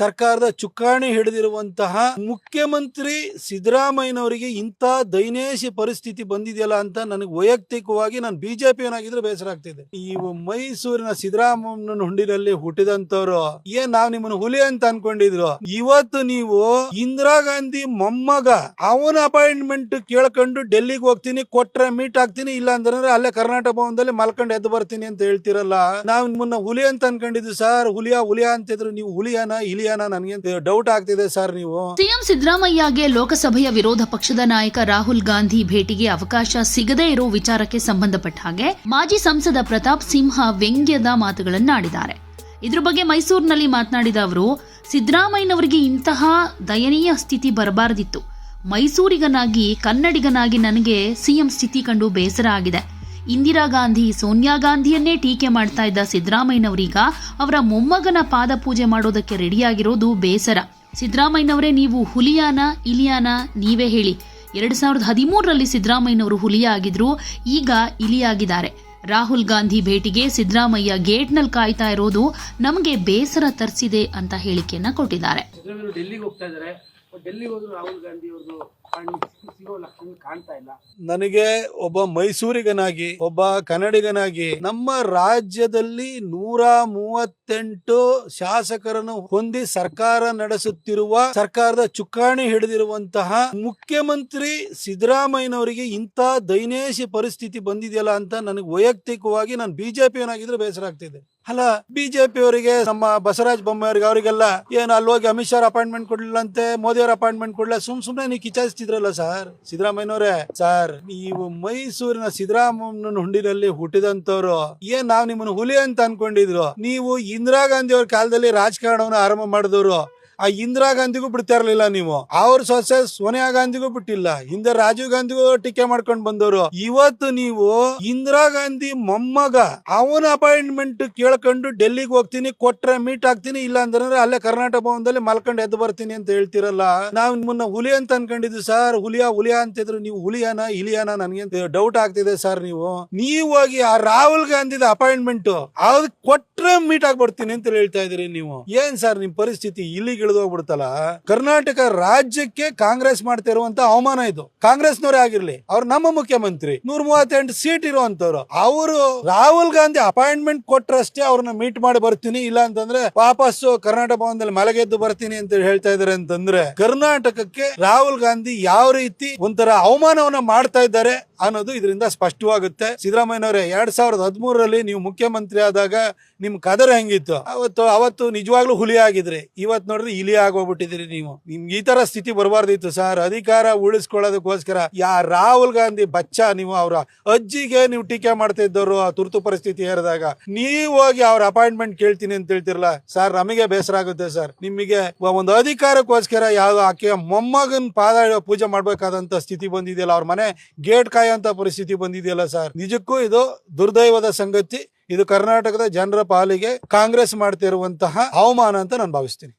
ಸರ್ಕಾರದ ಚುಕ್ಕಾಣಿ ಹಿಡಿದಿರುವಂತಹ ಮುಖ್ಯಮಂತ್ರಿ ಸಿದ್ದರಾಮಯ್ಯನವರಿಗೆ ಇಂಥ ದೈನೇಶಿ ಪರಿಸ್ಥಿತಿ ಬಂದಿದೆಯಲ್ಲ ಅಂತ ನನಗೆ ವೈಯಕ್ತಿಕವಾಗಿ ನಾನು ಬಿಜೆಪಿಯವನಾಗಿದ್ರೆ ಬೇಸರ ಆಗ್ತಿದೆ. ಈ ಮೈಸೂರಿನ ಸಿದ್ದರಾಮಯ್ಯನ ಹುಂಡಿನಲ್ಲಿ ಹುಟ್ಟಿದಂತವ್ರು ಏನ್ ನಾವ್ ನಿಮ್ಮನ್ನ ಹುಲಿ ಅಂತ ಅನ್ಕೊಂಡಿದ್ರು. ಇವತ್ತು ನೀವು ಇಂದಿರಾ ಗಾಂಧಿ ಮೊಮ್ಮಗ, ಅವನ ಅಪಾಯಿಂಟ್ಮೆಂಟ್ ಕೇಳ್ಕೊಂಡು ಡೆಲ್ಲಿಗೆ ಹೋಗ್ತೀನಿ, ಕೊಟ್ರೆ ಮೀಟ್ ಆಗ್ತೀನಿ, ಇಲ್ಲ ಅಂತಂದ್ರೆ ಅಲ್ಲೇ ಕರ್ನಾಟಕ ಭವನದಲ್ಲಿ ಮಲ್ಕೊಂಡು ಎದ್ದು ಬರ್ತೀನಿ ಅಂತ ಹೇಳ್ತಿರಲ್ಲ. ನಾವ್ ನಿಮ್ಮನ್ನ ಹುಲಿ ಅಂತ ಅನ್ಕೊಂಡಿದ್ವಿ, ಸರ್ ಹುಲಿಯಾ ಹುಲಿಯಾ ಅಂತಿದ್ರು. ನೀವು ಹುಲಿಯಾನ ನನಗೆ ಡೌಟ್ ಆಗ್ತಿದೆ ಸರ್ ನೀವು. ಸಿಎಂ ಸಿದ್ದರಾಮಯ್ಯಗೆ ಲೋಕಸಭೆಯ ವಿರೋಧ ಪಕ್ಷದ ನಾಯಕ ರಾಹುಲ್ ಗಾಂಧಿ ಭೇಟಿಗೆ ಅವಕಾಶ ಸಿಗದೇ ಇರೋ ವಿಚಾರಕ್ಕೆ ಸಂಬಂಧಪಟ್ಟ ಹಾಗೆ ಮಾಜಿ ಸಂಸದ ಪ್ರತಾಪ್ ಸಿಂಹ ವ್ಯಂಗ್ಯದ ಮಾತುಗಳನ್ನಾಡಿದ್ದಾರೆ. ಇದ್ರ ಬಗ್ಗೆ ಮೈಸೂರಿನಲ್ಲಿ ಮಾತನಾಡಿದ ಅವರು, ಸಿದ್ದರಾಮಯ್ಯನವರಿಗೆ ಇಂತಹ ದಯನೀಯ ಸ್ಥಿತಿ ಬರಬಾರದಿತ್ತು. ಮೈಸೂರಿಗನಾಗಿ ಕನ್ನಡಿಗನಾಗಿ ನನಗೆ ಸಿಎಂ ಸ್ಥಿತಿ ಕಂಡು ಬೇಸರ ಆಗಿದೆ. ಇಂದಿರಾ ಗಾಂಧಿ, ಸೋನಿಯಾ ಗಾಂಧಿಯನ್ನೇ ಟೀಕೆ ಮಾಡ್ತಾ ಇದ್ದ ಸಿದ್ದರಾಮಯ್ಯನವರೀಗ ಅವರ ಮೊಮ್ಮಗನ ಪಾದ ಪೂಜೆ ಮಾಡೋದಕ್ಕೆ ರೆಡಿಯಾಗಿರೋದು ಬೇಸರ. ಸಿದ್ದರಾಮಯ್ಯನವರೇ, ನೀವು ಹುಲಿಯಾನ, ಇಲಿಯಾನ ನೀವೇ ಹೇಳಿ. ಎರಡ್ ಸಾವಿರದ ಹದಿಮೂರರಲ್ಲಿ ಸಿದ್ದರಾಮಯ್ಯನವರು ಹುಲಿಯಾಗಿದ್ರು ಈಗ ಇಲಿಯಾಗಿದ್ದಾರೆ. ರಾಹುಲ್ ಗಾಂಧಿ ಭೇಟಿಗೆ ಸಿದ್ದರಾಮಯ್ಯ ಗೇಟ್ನಲ್ಲಿ ಕಾಯ್ತಾ ಇರೋದು ನಮಗೆ ಬೇಸರ ತರಿಸಿದೆ ಅಂತ ಹೇಳಿಕೆಯನ್ನ ಕೊಟ್ಟಿದ್ದಾರೆ. ನನಗೆ ಒಬ್ಬ ಮೈಸೂರಿಗನಾಗಿ, ಒಬ್ಬ ಕನ್ನಡಿಗನಾಗಿ ನಮ್ಮ ರಾಜ್ಯದಲ್ಲಿ ನೂರ ಮೂವತ್ತೆಂಟು ಶಾಸಕರನ್ನು ಹೊಂದಿ ಸರ್ಕಾರ ನಡೆಸುತ್ತಿರುವ, ಸರ್ಕಾರದ ಚುಕ್ಕಾಣಿ ಹಿಡಿದಿರುವಂತಹ ಮುಖ್ಯಮಂತ್ರಿ ಸಿದ್ದರಾಮಯ್ಯನವರಿಗೆ ಇಂಥ ದೈನೇಶಿ ಪರಿಸ್ಥಿತಿ ಬಂದಿದೆಯಲ್ಲ ಅಂತ ನನಗೆ ವೈಯಕ್ತಿಕವಾಗಿ ನಾನು ಬಿಜೆಪಿಯವನಾಗಿದ್ರೆ ಬೇಸರ ಆಗ್ತಿದೆ. ಅಲ್ಲ ಬಿಜೆಪಿ ಅವರಿಗೆ, ನಮ್ಮ ಬಸವರಾಜ ಬೊಮ್ಮಾಯಿಯವರಿಗೆ ಅವರಿಗೆಲ್ಲ ಏನು, ಅಲ್ಲಿ ಹೋಗಿ ಅಮಿತ್ ಶಾ ಅಪಾಯಿಂಟ್ಮೆಂಟ್ ಕೊಡ್ಲಿಲ್ಲ ಅಂತೆ ಮೋದಿ ಅವರ ಅಪಾಯಿಂಟ್ಮೆಂಟ್ ಕೊಡ್ಲ ಸುಮ್ ಸುಮ್ನೆ ನೀವು ಕಿಚಾಯಿಸ್ತಿದ್ರಲ್ಲ ಸರ್ ಸಿದ್ದರಾಮಯ್ಯನವರೇ ಸರ್ ನೀವು ಮೈಸೂರಿನ ಸಿದ್ದರಾಮಯ್ಯನ ಹುಂಡಿನಲ್ಲಿ ಹುಟ್ಟಿದಂತವ್ರು ಏನ್ ನಾವ್ ನಿಮ್ಮನ್ನ ಹುಲಿ ಅಂತ ಅನ್ಕೊಂಡಿದ್ರು? ನೀವು ಇಂದಿರಾ ಗಾಂಧಿ ಅವ್ರ ಕಾಲದಲ್ಲಿ ರಾಜಕಾರಣವನ್ನು ಆರಂಭ ಮಾಡಿದವರು ಆ ಇಂದಿರಾ ಗಾಂಧಿಗೂ ಬಿಡ್ತಾ ಇರ್ಲಿಲ್ಲ ನೀವು. ಅವ್ರ ಸೊಸೆ ಸೋನಿಯಾ ಗಾಂಧಿಗೂ ಬಿಟ್ಟಿಲ್ಲ. ಹಿಂದೆ ರಾಜೀವ್ ಗಾಂಧಿಗೂ ಟೀಕೆ ಮಾಡ್ಕೊಂಡ್ ಬಂದವರು. ಇವತ್ತು ನೀವು ಇಂದಿರಾ ಗಾಂಧಿ ಮೊಮ್ಮಗ, ಅವನ ಅಪಾಯಿಂಟ್ಮೆಂಟ್ ಕೇಳ್ಕೊಂಡು ಡೆಲ್ಲಿಗೆ ಹೋಗ್ತೀನಿ, ಕೊಟ್ರೆ ಮೀಟ್ ಆಗ್ತೀನಿ, ಇಲ್ಲ ಅಂದ್ರೆ ಅಲ್ಲೇ ಕರ್ನಾಟಕ ಭವನದಲ್ಲಿ ಮಲ್ಕೊಂಡು ಎದ್ದು ಬರ್ತೀನಿ ಅಂತ ಹೇಳ್ತಿರಲ್ಲ. ನಾವ್ ನಿಮ್ಮನ್ನ ಹುಲಿ ಅಂತ ಅನ್ಕೊಂಡಿದ್ವಿ ಸರ್. ಹುಲಿಯಾ ಹುಲಿಯಾ ಅಂತಿದ್ರು ನೀವು ಹುಲಿಯಾನ, ಇಲಿಯಾನ ನನಗೆ ಡೌಟ್ ಆಗ್ತಿದೆ ಸರ್ ನೀವು. ನೀವು ಹೋಗಿ ಆ ರಾಹುಲ್ ಗಾಂಧಿದ ಅಪಾಯಿಂಟ್ಮೆಂಟ್ ಅದ್ ಕೊಟ್ರೆ ಮೀಟ್ ಆಗ್ಬಿಡ್ತೀನಿ ಅಂತ ಹೇಳ್ತಾ ಇದೀರಿ ನೀವು. ಏನ್ ಸರ್ ನಿಮ್ ಪರಿಸ್ಥಿತಿ ಇಲ್ಲಿಗೆ ಇಳಿದು ಹೋಗ್ಬಿಡ್ತಲ್ಲ ಕರ್ನಾಟಕ ರಾಜ್ಯಕ್ಕೆ ಕಾಂಗ್ರೆಸ್ ಮಾಡ್ತಾ ಇರುವಂತ ಅವಮಾನ ಇದು. ಕಾಂಗ್ರೆಸ್ನವರೇ ಆಗಿರ್ಲಿ, ಅವ್ರು ನಮ್ಮ ಮುಖ್ಯಮಂತ್ರಿ. ನೂರ ಮೂವತ್ತೆಂಟು ಸೀಟ್ ಇರುವಂತವ್ರು. ಅವರು ರಾಹುಲ್ ಗಾಂಧಿ ಅಪಾಯಿಂಟ್ಮೆಂಟ್ ಕೊಟ್ರಷ್ಟೇ ಅವ್ರನ್ನ ಮೀಟ್ ಮಾಡಿ ಬರ್ತೀನಿ, ಇಲ್ಲ ಅಂತಂದ್ರೆ ವಾಪಸ್ಸು ಕರ್ನಾಟಕ ಭವನದಲ್ಲಿ ಮಲಗೆದ್ದು ಬರ್ತೀನಿ ಅಂತ ಹೇಳ್ತಾ ಇದಾರೆ ಅಂತಂದ್ರೆ ಕರ್ನಾಟಕಕ್ಕೆ ರಾಹುಲ್ ಗಾಂಧಿ ಯಾವ ರೀತಿ ಒಂಥರ ಅವಮಾನವನ್ನ ಮಾಡ್ತಾ ಇದ್ದಾರೆ ಅನ್ನೋದು ಇದರಿಂದ ಸ್ಪಷ್ಟವಾಗುತ್ತೆ. ಸಿದ್ದರಾಮಯ್ಯನವರೇ, ಎರಡ್ ಸಾವಿರದ ಹದಿಮೂರರಲ್ಲಿ ನೀವು ಮುಖ್ಯಮಂತ್ರಿ ಆದಾಗ ನಿಮ್ ಕದರ್ ಹೆಂಗಿತ್ತು? ಅವತ್ತು ಅವತ್ತು ನಿಜವಾಗ್ಲೂ ಹುಲಿ ಆಗಿದ್ರಿ. ಇವತ್ ನೋಡ್ರಿ ಇಲಿ ಆಗೋಗ್ಬಿಟ್ಟಿದ್ರಿ ನೀವು. ನಿಮ್ಗೆ ಈ ತರ ಸ್ಥಿತಿ ಬರಬಾರ್ದಿತ್ತು ಸರ್. ಅಧಿಕಾರ ಉಳಿಸ್ಕೊಳ್ಳೋದಕ್ಕೋಸ್ಕರ ಯಾ ರಾಹುಲ್ ಗಾಂಧಿ ಬಚ್ಚ ನೀವು ಅವರ ಅಜ್ಜಿಗೆ ನೀವು ಟೀಕೆ ಮಾಡ್ತಾ ಆ ತುರ್ತು ಪರಿಸ್ಥಿತಿ ಹೇರಿದಾಗ ನೀವು ಹೋಗಿ ಅವ್ರ ಅಪಾಯಿಂಟ್ಮೆಂಟ್ ಕೇಳ್ತೀನಿ ಅಂತ ಹೇಳ್ತಿರಲ್ಲ, ಸರ್ ನಮಗೆ ಬೇಸರ ಆಗುತ್ತೆ ಸರ್. ನಿಮಗೆ ಒಂದು ಅಧಿಕಾರಕ್ಕೋಸ್ಕರ ಯಾವ ಆಕೆ ಮೊಮ್ಮಗನ್ ಪಾದ ಪೂಜೆ ಮಾಡ್ಬೇಕಾದಂತ ಸ್ಥಿತಿ ಬಂದಿದೆಯಲ್ಲ, ಅವ್ರ ಮನೆ ಗೇಟ್ ಕಾಯೋಂತ ಪರಿಸ್ಥಿತಿ ಬಂದಿದೆಯಲ್ಲ ಸರ್. ನಿಜಕ್ಕೂ ಇದು ದುರ್ದೈವದ ಸಂಗತಿ. ಇದು ಕರ್ನಾಟಕದ ಜನರ ಪಾಲಿಗೆ ಕಾಂಗ್ರೆಸ್ ಮಾಡ್ತಿರುವಂತಹ ಅವಮಾನ ಅಂತ ನಾನು ಭಾವಿಸ್ತೀನಿ.